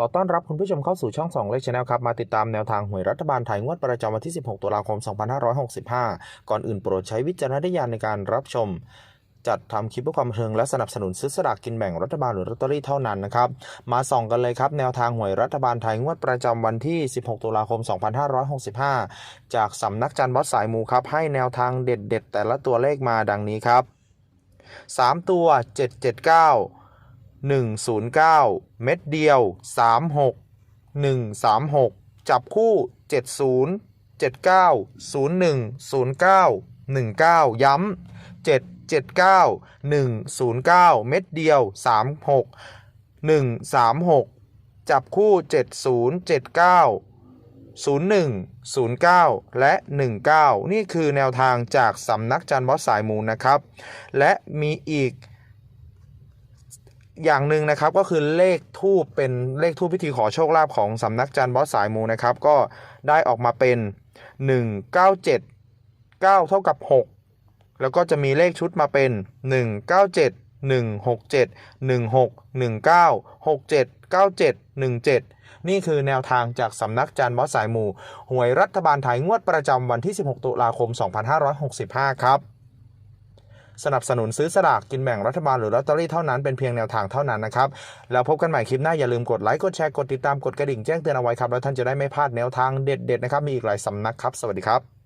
ขอต้อนรับคุณผู้ชมเข้าสู่ช่อง2เลขชาแนลครับ มาติดตามแนวทางหวยรัฐบาลไทยงวดประจำวันที่ 16 ตุลาคม 2565 ก่อนอื่นโปรดใช้วิจารณญาณในการรับชม จัดทำคลิปเพื่อความบันเทิงและสนับสนุนซื้อสลากกินแบ่งรัฐบาลหรือลอตเตอรี่เท่านั้นนะครับ มาส่องกันเลยครับ แนวทางหวยรัฐบาลไทยงวดประจำวันที่ 16 ตุลาคม 2565 จากสำนักจันทร์วัดสายมูครับ ให้แนวทางเด็ด ๆ แต่ละตัวเลขมาดังนี้ครับ 3 ตัว 779 109 เม็ดเดียว 36 136 จับคู่ 70 79 01 09 19 ย้ำ779 109 เม็ดเดียว 36 136 จับคู่ 70 79 01 09 และ 19 นี่คือแนวทางจากสำนักจันทร์วัดสายมูลนะครับ และมีอีก อย่างหนึ่งนะครับก็คือเลขทูปเป็นเลขทูปพิธีขอโชคลาภของสำนักจันทร์บอสสายมูนะครับ ก็ได้ออกมาเป็น 197 9 เท่ากับ 6 แล้วก็จะมีเลขชุดมาเป็น 197 167 16 19 67 97 17 นี่คือแนวทางจากสำนักจันทร์บอสสายมูหวยรัฐบาลไทยงวดประจำวันที่ 16 ตุลาคม 2565 ครับ สนับสนุนซื้อสลากกินแบ่งรัฐบาลหรือลอตเตอรี่เท่านั้นเป็นเพียงแนวทางเท่านั้นนะครับแล้วพบกันใหม่คลิปหน้าอย่าลืมกดไลค์กดแชร์กดติดตามกดกระดิ่งแจ้งเตือนเอาไว้ครับแล้วท่านจะได้ไม่พลาดแนวทางเด็ดๆนะครับมีอีกหลายสำนักครับสวัสดีครับ